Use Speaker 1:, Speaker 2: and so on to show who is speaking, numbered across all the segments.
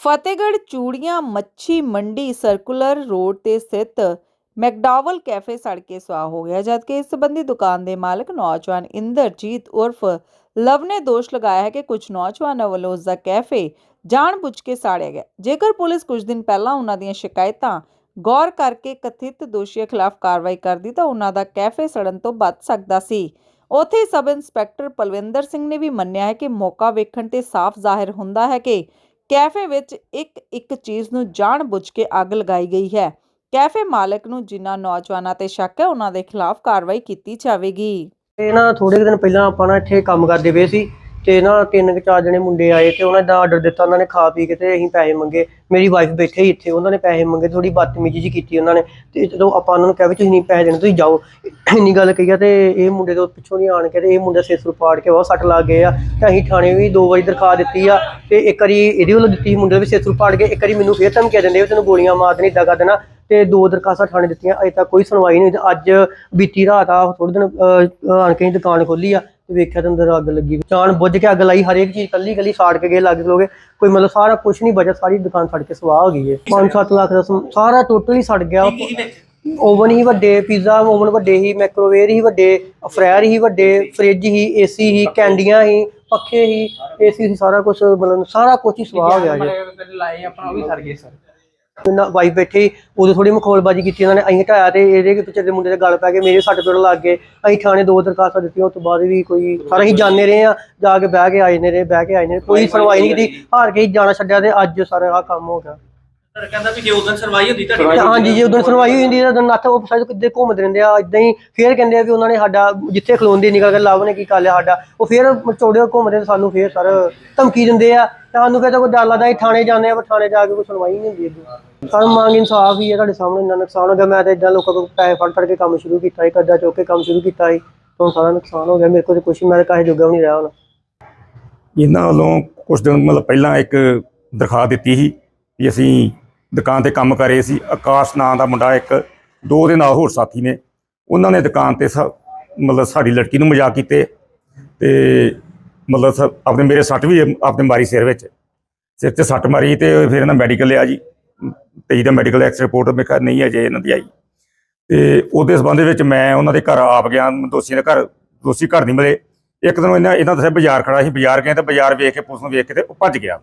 Speaker 1: ਫਤਿਹਗੜ੍ਹ ਚੂੜੀਆਂ ਮੱਛੀ ਮੰਡੀ circular road ਤੇ ਸਥਿਤ ਮੈਕਡਾਵਲ ਕੈਫੇ ਸੜ ਕੇ ਸੁਆਹ ਹੋ ਗਿਆ, ਜਦਕਿ ਇਸ ਸੰਬੰਧੀ ਦੁਕਾਨ ਦੇ ਮਾਲਕ ਨੌਜਵਾਨ ਇੰਦਰਜੀਤ ਉਰਫ ਲਵ ਨੇ ਦੋਸ਼ ਲਗਾਇਆ ਹੈ ਕਿ ਕੁਝ ਨੌਜਵਾਨਾਂ ਵੱਲੋਂ ਉਸ ਦਾ ਕੈਫੇ ਜਾਣਬੁੱਝ ਕੇ ਸਾੜਿਆ ਗਿਆ। ਜੇਕਰ ਪੁਲਿਸ ਕੁਝ ਦਿਨ ਪਹਿਲਾਂ ਉਹਨਾਂ ਦੀਆਂ ਸ਼ਿਕਾਇਤਾਂ ਗੌਰ ਕਰਕੇ ਕਥਿਤ ਦੋਸ਼ੀਆਂ ਖਿਲਾਫ ਕਾਰਵਾਈ ਕਰਦੀ, ਤਾਂ ਉਹਨਾਂ ਦਾ ਕੈਫੇ ਸੜਨ ਤੋਂ ਬਚ ਸਕਦਾ ਸੀ। ਉੱਥੇ ਸਬ ਇੰਸਪੈਕਟਰ ਪਲਵਿੰਦਰ ਸਿੰਘ ਨੇ ਵੀ ਮੰਨਿਆ ਹੈ ਕਿ ਮੌਕਾ ਵੇਖਣ ਤੇ ਸਾਫ਼ ਜ਼ਾਹਿਰ ਹੁੰਦਾ ਹੈ ਕਿ ਕੈਫੇ ਵਿੱਚ ਇੱਕ ਇੱਕ ਚੀਜ਼ ਨੂੰ ਜਾਣਬੁੱਝ ਕੇ ਅੱਗ ਲਗਾਈ ਗਈ ਹੈ। ਕੈਫੇ ਮਾਲਕ ਨੂੰ ਜਿਨ੍ਹਾਂ ਨੌਜਵਾਨਾਂ ਤੇ ਸ਼ੱਕ ਹੈ, ਉਹਨਾਂ ਦੇ ਖਿਲਾਫ ਕਾਰਵਾਈ ਕੀਤੀ ਜਾਵੇਗੀ।
Speaker 2: ਇਹ ਨਾ ਥੋੜੇ ਦਿਨ ਪਹਿਲਾਂ ਆਪਾਂ ਨਾ ਇੱਥੇ ਕੰਮ ਕਰਦੇ ਪਏ ਸੀ। ਤੇ ਨਾ ਤਿੰਨ ਕੁ ਚਾਰ ਜਣੇ ਮੁੰਡੇ ਆਏ ਤੇ ਉਹਨਾਂ ਦਾ ਆਰਡਰ ਦਿੱਤਾ, ਉਹਨਾਂ ਨੇ ਖਾ ਪੀ ਕੇ ਤੇ ਅਸੀਂ ਪੈਸੇ ਮੰਗੇ। ਮੇਰੀ ਵਾਈਫ ਬੈਠੇ ਹੀ ਇੱਥੇ, ਉਹਨਾਂ ਨੇ ਪੈਸੇ ਮੰਗੇ ਥੋੜੀ ਬਦਤਮੀਜ਼ੀ ਜੀ ਕੀਤੀ ਉਹਨਾਂ ਨੇ। ਤੇ ਜਦੋਂ ਆਪਾਂ ਉਹਨਾਂ ਨੂੰ ਕਿਹਾ ਵੀ ਤੁਸੀਂ ਨਹੀਂ ਪੈਸੇ ਦੇਣੇ, ਤੁਸੀਂ ਜਾਓ। ਇੰਨੀ ਗੱਲ ਕਹੀ ਆ ਤੇ ਇਹ ਮੁੰਡੇ ਤੋਂ ਪਿੱਛੋਂ ਨਹੀਂ ਆਣ ਕੇ ਤੇ ਇਹ ਮੁੰਡਾ ਸਿਰ ਸੁਰ ਪਾੜ ਕੇ ਬਹੁਤ ਸੱਟ ਲੱਗ ਗਏ ਆ। ਤੇ ਅਸੀਂ ਥਾਣੇ ਵੀ ਦੋ ਵਾਰੀ ਦਰਖਾਸਤ ਦਿੱਤੀ ਆ ਤੇ ਇੱਕ ਵਾਰੀ ਇਹਦੇ ਵੱਲੋਂ ਦਿੱਤੀ ਮੁੰਡੇ ਦੇ ਵੀ ਸਿਰ ਸੁਰ ਪਾੜ ਕੇ, ਇੱਕ ਵਾਰੀ ਮੈਨੂੰ ਫੇਰ ਧਮਕੀਆਂ ਦਿੰਦੇ ਵੀ ਤੈਨੂੰ ਗੋਲੀਆਂ ਮਾਰ ਦੇਣੀ ਏਦਾਂ ਕਰ ਦੇਣਾ। ਤੇ ਦੋ ਦਰਖਾਸਤਾਂ ਥਾਣੇ ਦਿੱਤੀਆਂ ਅਜੇ ਤੱਕ ਕੋਈ ਸੁਣਵਾਈ ਨਹੀਂ ਤੇ ਅੱਜ ਬੀਤੀ ਰਾਤ ਆ ਥੋੜੇ ਦਿਨ ਅਹ, ਆਣ ਕੇ ਅਸੀਂ ਦੁਕਾਨ ਖੋਲੀ ਆ ਤੇ ਵੇਖਿਆ ਤੇ ਅੰਦਰ ਅੱਗ ਲੱਗੀ ਜਾਣ ਬੁੱਝ ਕੇ ਅੱਗ ਲਾਈ ਹਰੇਕ ਚੀਜ਼ ਕੱਲੀ ਕੱਲੀ ਸਾੜ ਕੇ ਗਏ ਲੱਗ ਲੋਗੇ ਕੋਈ ਮਤਲਬ ਸਾਰਾ ਕੁਝ ਨਹੀਂ ਬਚਿਆ ਸਾਰੀ ਦੁਕਾਨ ਸੜ ਕੇ ਸਵਾਹ ਹੋ ਗਈ ਹੈ 5-7 ਲੱਖ ਦਾ ਸਮ- ਸਾਰਾ ਟੋਟਲ ਹੀ ਸੜ ਗਿਆ। ਓਵਨ ਹੀ ਵੱਡੇ ਪੀਜ਼ਾ ਓਵਨ ਵੱਡੇ ਹੀ ਮਾਈਕ੍ਰੋਵੇਵ ਹੀ ਵੱਡੇ ਫਰਾਇਰ ਹੀ ਵੱਡੇ ਫ੍ਰਿਜ ਹੀ ਏਸੀ ਹੀ ਕੈਂਡੀਆਂ ਹੀ ਪੱਖੇ ਹੀ ਏਸੀ ਸੀ ਸਾਰਾ ਕੁਝ ਮਤਲਬ ਸਾਰਾ ਕੁਝ ਹੀ ਸਵਾਹ ਹੋ ਗਿਆ ਜੀ।
Speaker 3: ਲਾਏ ਆਪਣਾ ਉਹ ਵੀ ਸਰ ਗਏ ਸਰ।
Speaker 2: ਨਾ ਵਾਈਫ ਬੈਠੀ ਉਦੋਂ ਥੋੜੀ ਮਖੌਲਬਾਜੀ ਕੀਤੀ ਉਹਨਾਂ ਨੇ ਅਸੀਂ ਹਟਾਇਆ ਤੇ ਇਹਦੇ ਪਿੱਛੇ ਦੇ ਮੁੰਡੇ ਦੇ ਗਲ ਪੈ ਗਏ ਮੇਰੇ ਸੱਟ ਪੇੜ ਲੱਗ ਗਏ ਅਸੀਂ ਥਾਣੇ ਦੋ ਦਰਖਾਸਤਾਂ ਦਿੱਤੀਆਂ ਉਸ ਤੋਂ ਬਾਅਦ ਵੀ ਕੋਈ ਸਾਰਾ ਅਸੀਂ ਜਾਣੇ ਰਹੇ ਆ ਜਾ ਕੇ ਬਹਿ ਕੇ ਆਏ ਨੇ ਰਹੇ ਬਹਿ ਕੇ ਆਏ ਨੇ ਕੋਈ ਸੁਣਵਾਈ ਨਹੀਂ ਕੀਤੀ ਹਾਰ ਕੇ ਹੀ ਜਾਣਾ ਛੱਡਿਆ ਤੇ ਅੱਜ ਸਾਰਾ ਆਹ ਕੰਮ ਹੋ ਗਿਆ।
Speaker 3: ਸਰ ਕਹਿੰਦਾ ਵੀ ਜੇ ਉਦੋਂ ਸਰਵਾਈ ਹੁੰਦੀ
Speaker 2: ਤੇ ਹਾਂਜੀ ਜੇ ਉਦੋਂ ਸੁਣਵਾਈ ਹੋਈ ਹੁੰਦੀ ਤਾਂ ਨੱਥ ਉਹ ਸਾਈਡ ਕਿੱਦੇ ਘੁੰਮਦੇ ਰਹਿੰਦੇ ਆ ਇਦਾਂ ਹੀ ਫੇਰ ਕਹਿੰਦੇ ਆ ਵੀ ਉਹਨਾਂ ਨੇ ਸਾਡਾ ਜਿੱਥੇ ਖਲੋਂਦੇ ਨਿਕਲ ਕੇ ਲਵ ਨੇ ਕੀ ਕਰ ਲਿਆ ਸਾਡਾ ਉਹ ਫੇਰ ਚੌੜੇ ਘੁੰਮਦੇ ਸਾਨੂੰ ਫੇਰ ਸਰ ਧਮਕੀ ਦਿੰਦੇ ਆ ਸਾਨੂੰ ਫਿਰ ਤਾਂ ਕੋਈ ਡਰ ਲੱਗਦਾ ਥਾਣੇ ਜਾਂਦੇ ਆ ਪਰ ਥਾਣੇ ਜਾ ਕੇ ਕੋਈ ਸੁਣਵਾਈ ਨਹੀਂ ਹੁੰਦੀ ਅੱਗੇ ਮੰਗ ਇਨਸਾਫ ਹੀ ਹੈ ਤੁਹਾਡੇ ਸਾਹਮਣੇ, ਇੰਨਾ ਨੁਕਸਾਨ ਹੋ ਗਿਆ। ਮੈਂ ਤਾਂ ਇਦਾਂ ਲੋਕਾਂ ਕੋਲ ਪੈਸੇ ਫੜ ਫੜ ਕੇ ਕੰਮ ਸ਼ੁਰੂ ਕੀਤਾ ਸੀ, ਕਰਜ਼ਾ ਚੁੱਕ ਕੇ ਕੰਮ ਸ਼ੁਰੂ ਕੀਤਾ ਸੀ। ਹੁਣ ਸਾਰਾ ਨੁਕਸਾਨ ਹੋ ਗਿਆ, ਮੇਰੇ ਕੋਲ ਤੇ ਮੈਂ ਕਾਹੇ ਜੋਗਾ ਵੀ ਨਹੀਂ ਰਿਹਾ ਹੁਣ।
Speaker 4: ਇਹਨਾਂ ਵੱਲੋਂ ਕੁਝ ਦਿਨ, ਮਤਲਬ ਪਹਿਲਾਂ ਇੱਕ ਦਰਖਾਸਤ ਦਿੱਤੀ ਸੀ ਵੀ ਅਸੀਂ ਦੁਕਾਨ ਤੇ ਕੰਮ ਕਰ ਰਹੇ ਸੀ। ਆਕਾਸ਼ ਨਾਂ ਦਾ ਮੁੰਡਾ ਇੱਕ, ਦੋ ਦੇ ਨਾਲ ਹੋਰ ਸਾਥੀ ਨੇ। ਉਹਨਾਂ ਨੇ ਦੁਕਾਨ ਤੇ ਮਤਲਬ ਸਾਡੀ ਲੜਕੀ ਨੂੰ ਮਜ਼ਾਕ ਕੀਤੇ ਤੇ ਮਤਲਬ ਆਪਣੇ ਮੇਰੇ ਸੱਟ ਵੀ, ਆਪਣੇ ਮਾਰੀ ਸਿਰ ਵਿੱਚ। ਸਿਰ 'ਚ ਸੱਟ ਮਾਰੀ ਤੇ ਫਿਰ ਇਹਨਾਂ ਮੈਡੀਕਲ ਲਿਆ ਜੀ। ਤੇਈ ਦਾ ਮੈਡੀਕਲ ਐਕਸ ਰਿਪੋਰਟ ਮੇਰੇ ਘਰ ਨਹੀਂ ਅਜੇ ਇਹਨਾਂ ਦੀ ਆਈ। ਤੇ ਉਹਦੇ ਸਬੰਧ ਵਿੱਚ ਮੈਂ ਉਹਨਾਂ ਦੇ ਘਰ ਆਪ ਗਿਆ ਦੋਸ਼ੀਆਂ ਦੇ ਘਰ, ਦੋਸ਼ੀ ਘਰ ਨਹੀਂ ਮਿਲੇ। ਇੱਕ ਦਿਨ ਇਹਨਾਂ ਇਹਨਾਂ ਦੱਸਿਆ ਬਾਜ਼ਾਰ ਖੜਾ ਸੀ, ਬਾਜ਼ਾਰ ਗਏ ਤੇ ਬਾਜ਼ਾਰ ਵੇਖ ਕੇ, ਪੁਲਿਸ ਨੂੰ ਵੇਖ ਕੇ ਤੇ ਉਹ ਭੱਜ ਗਿਆ।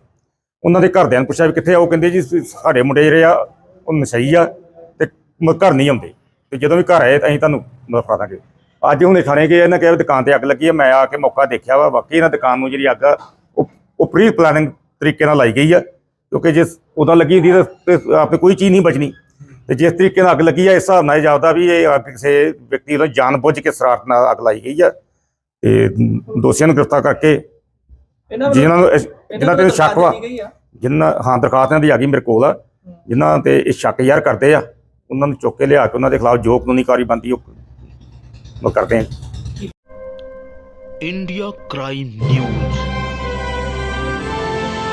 Speaker 4: ਉਹਨਾਂ ਦੇ ਘਰਦਿਆਂ ਨੂੰ ਪੁੱਛਿਆ ਵੀ ਕਿੱਥੇ ਆ, ਉਹ ਕਹਿੰਦੇ ਜੀ ਸਾਡੇ ਮੁੰਡੇ ਜਿਹੜੇ ਆ, ਉਹ ਨਸ਼ਈ ਆ ਤੇ ਘਰ ਨਹੀਂ ਆਉਂਦੇ। ਤੇ ਜਦੋਂ ਵੀ ਘਰ ਆਏ ਤਾਂ ਅਸੀਂ ਤੁਹਾਨੂੰ ਮਫਾ ਦਾਂਗੇ। ਅੱਜ ਹੁਣ ਥਾਣੇ ਗਏ, ਇਹਨਾਂ ਕਿਹਾ ਵੀ ਦੁਕਾਨ ਤੇ ਅੱਗ ਲੱਗੀ ਆ, ਮੈਂ ਆ ਕੇ ਮੌਕਾ ਦੇਖਿਆ ਵਾ। ਵਾਕਈ ਇਹਨਾਂ ਦੁਕਾਨ ਨੂੰ ਜਿਹੜੀ ਅੱਗ ਆ, ਉਹ ਉਹ ਪ੍ਰੀ ਪਲਾਨਿੰਗ ਤਰੀਕੇ ਨਾਲ ਲਾਈ ਗਈ ਆ। ਕਿਉਂਕਿ ਜੇ ਉਦਾਂ ਲੱਗੀ ਹੁੰਦੀ ਤਾਂ ਆਪੇ ਕੋਈ ਚੀਜ਼ ਨਹੀਂ ਬਚਣੀ। ਤੇ ਜਿਸ ਤਰੀਕੇ ਨਾਲ ਅੱਗ ਲੱਗੀ ਆ ਇਸ ਹਿਸਾਬ ਨਾਲ ਜਾਪਦਾ ਵੀ ਇਹ ਅੱਗ ਕਿਸੇ ਵਿਅਕਤੀ ਨੂੰ ਜਾਣਬੁੱਝ ਕੇ ਸਰਾਰਤ ਨਾਲ ਅੱਗ ਲਾਈ ਗਈ ਆ। ਤੇ ਦੋਸ਼ੀਆਂ ਨੂੰ ਗ੍ਰਿਫਤਾਰ ਕਰਕੇ ਜਿਨ੍ਹਾਂ ਨੂੰ ਇਹਨਾਂ ਤੇ ਸ਼ੱਕ ਵਾ ਜਿਨ੍ਹਾਂ ਹਾਂ ਦਰਖਾਸਤਾਂ ਦੀ ਆ ਗਈ ਮੇਰੇ ਕੋਲ ਆ। ਜਿਨ੍ਹਾਂ ਤੇ ਇਹ ਸ਼ੱਕ ਯਾਰ ਕਰਦੇ ਆ ਉਹਨਾਂ ਨੂੰ ਚੁੱਕ ਕੇ ਲਿਆ ਕੇ ਉਹਨਾਂ ਦੇ ਖਿਲਾਫ ਜੋ ਕਾਨੂੰਨੀ ਕਾਰਵਾਈ ਬੰਦੀ ਉਹ ਕਰਦੇ ਆ।
Speaker 5: India crime news.